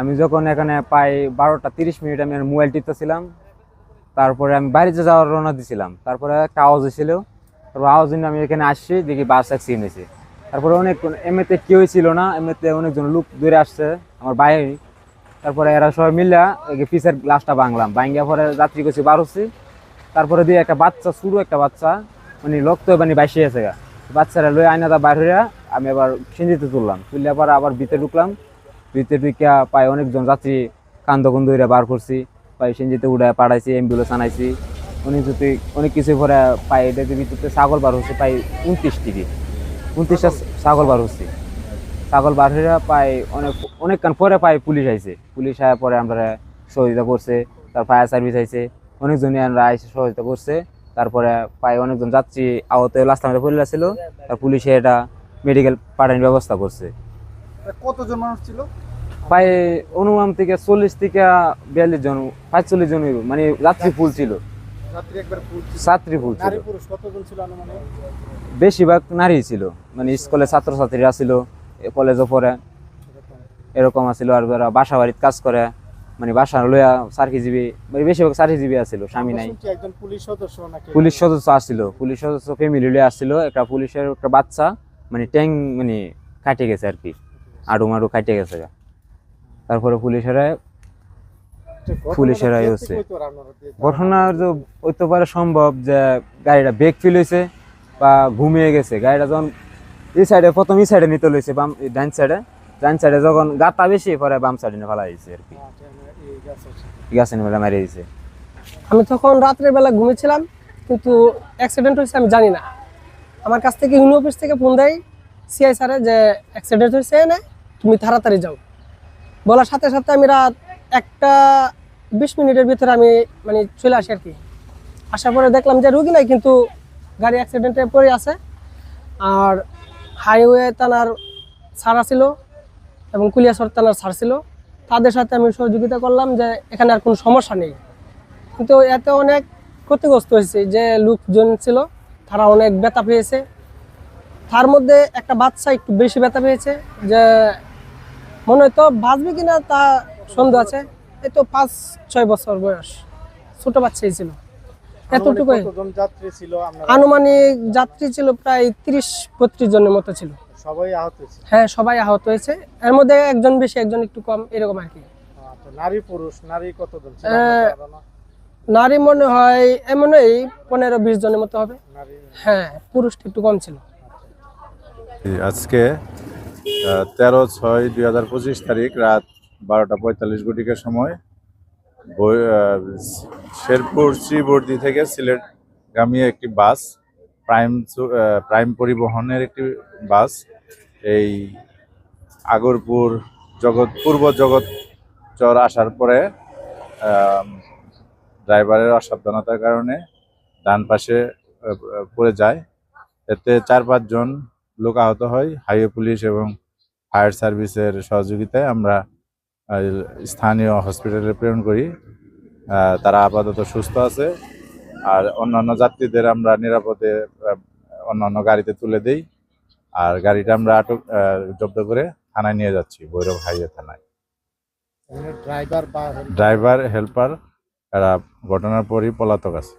আমি যখন এখানে প্রায় বারোটা তিরিশ মিনিট আমি মোবাইল টিপতেছিলাম, তারপরে আমি বাড়িতে যাওয়ার রওনা দিছিলাম। তারপরে একটা আওয়াজ হয়েছিল তারপর আওয়াজ আমি এখানে আসছি, দেখি বাস অ্যাক্সিডেন্ট হয়েছে তারপরে অনেক এমনিতে কেউই ছিল না, এমনিতে অনেকজন লোক দূরে আসছে, আমার বাইরে তারপরে এরা সবাই মিললা পিসের গ্লাসটা ভাঙলাম। ভাঙ্গা পরে যাত্রী করছি বার তারপরে দিয়ে একটা বাচ্চা শুরু একটা বাচ্চা মানে রক্ত মানে বাইসে আছে বাচ্চারা লই আয়নাটা বাইর হইয়া আমি আবার সিঞ্জিতে তুললাম। তুললে পরে আবার ভিতরে ঢুকলাম। ভিতরে ঢুকিয়া পাই অনেকজন যাত্রী কান্দ কুন্দ হইয়া বার করছি পাই সিঞ্জিতে উড়ে পাঠাইছি অ্যাম্বুলেন্স আনাইছি। অনেক যদি অনেক কিছু পরে পাই এটাতে ভিতরে ছাগল বার হচ্ছে পাই উনত্রিশ টিভি উনত্রিশটা ছাগল বার হচ্ছে। ছাগল বার হইয়া পাই অনেক অনেকক্ষণ পরে পাই পুলিশ আইছে। পুলিশ আয়া পরে আমরা সহযোগিতা করছে, তার ফায়ার সার্ভিস আইছে। অনেকজনই আমরা আইসে সহযোগিতা করছে, তারপরে পাই অনেকজন যাত্রী আহত লাস্ট আমাদের পরিবার ছিল তার পুলিশে এটা মেডিকেল পাঠানোর ব্যবস্থা করছে। কতজন মানুষ ছিল? প্রায় অনুমান থেকে চল্লিশ থেকে বিয়াল্লিশ জন পাঁচচল্লিশ জন মানে যাত্রী ফুল ছিল। ছাত্রী ফুল বেশিরভাগ নারী ছিল। মানে স্কুলে ছাত্রছাত্রীরা ছিল কলেজও পড়ে এরকম আছিল। আর যারা বাসা বাড়িতে কাজ করে মানে বাসা লইয়া চারকিজীবী মানে বেশিরভাগ চারকিজীবী আছিল স্বামী নাই। পুলিশ সদস্য পুলিশ সদস্য আসছিল। পুলিশ সদস্য ফ্যামিলি লয়ে আসছিল। একটা পুলিশের একটা বাচ্চা মানে ট্যাং মানে কাটে গেছে আর কি। আড়ু মাড়ু কাটে গেছে। তারপরে পুলিশেরা ঘটনাটা পুলিশেরা দেখতে হচ্ছে। ঘটনা তো হইতে পারে সম্ভব যে গাড়িটা ব্রেক ফিল হয়েছে বা ঘুমিয়ে গেছে। গাড়িটা যখন এই সাইডে প্রথম এই সাইডে নিতে লইছে বাম ডান সাইডে ডান সাইডে যখন গাতা বেশি পরে বাম সাইডে নিয়ে ফেলা দিয়েছে আর কি। আচ্ছা, গাছ নিয়ে মারিয়ে দিয়েছে আমি তখন রাত্রের বেলা ঘুমিয়েছিলাম কিন্তু অ্যাক্সিডেন্ট হয়েছে আমি জানি না। আমার কাছ থেকে ইউনি অফিস থেকে ফোন দেয় সিআই স্যারে যে অ্যাক্সিডেন্ট হয়েছে না তুমি তাড়াতাড়ি যাও। বলার সাথে সাথে আমি রাত একটা বিশ মিনিটের ভিতরে আমি মানে চলে আসি আর কি। আসার পরে দেখলাম যে রুগী নাই, কিন্তু গাড়ি অ্যাক্সিডেন্টে পড়ে আছে। আর হাইওয়ে থানার ছাড়া ছিল এবং কুলিয়াসর থানার ছাড় ছিল। তাদের সাথে আমি সহযোগিতা করলাম যে এখানে আর কোনো সমস্যা নেই। কিন্তু এতে অনেক ক্ষতিগ্রস্ত হয়েছে যে লোকজন ছিল, তারা অনেক ব্যথা পেয়েছে। তার মধ্যে একটা বাচ্চা একটু বেশি ব্যথা পেয়েছে যে মনে হয় তো বাঁচবে কিনা তা সন্দেহ আছে। এই তো পাঁচ ছয় বছর বয়স ছোট বাচ্চাই ছিল। এতটুকু আনুমানিক যাত্রী ছিল আনুমানিক যাত্রী ছিল প্রায় তিরিশ বত্রিশ জনের মতো ছিল। সবাই আহত হয়েছে? হ্যাঁ সবাই আহত হয়েছে। এর মধ্যে একজন বেশি একজন একটু কম এরকম আর কি। আচ্ছা, নারী পুরুষ নারী কতজন? নারী মনে হয় এমনই পনেরো বিশ জনের মতো হবে। হ্যাঁ পুরুষটা একটু কম ছিল। আজকে তেরো ছয় দুই হাজার পঁচিশ তারিখ রাত বারোটা পঁয়তাল্লিশ ঘটিকার সময় শেরপুর শ্রীবর্দী থেকে সিলেটগামী একটি বাস, প্রাইম প্রাইম পরিবহনের একটি বাস, এই আগরপুর জগৎ, পূর্ব জগৎ চর আসার পরে ড্রাইভারের অসাবধানতার কারণে ডান পাশে পড়ে যায়। এতে চার পাঁচজন লোক আহত হয়, হাইওয়ে পুলিশ এবং ফায়ার সার্ভিসের সহযোগিতায় আমরা স্থানীয় হসপিটালে প্রেরণ করি। তারা আপাতত সুস্থ আছে। আর অন্যান্য যাত্রীদের আমরা নিরাপদে অন্যান্য গাড়িতে তুলে দেই। আর গাড়িটা আমরা আটক জব্দ করে থানায় নিয়ে যাচ্ছি ভৈরব হাইওয়ে থানায়। ড্রাইভার বা ড্রাইভার হেল্পার এরা ঘটনার পরই পলাতক আছে।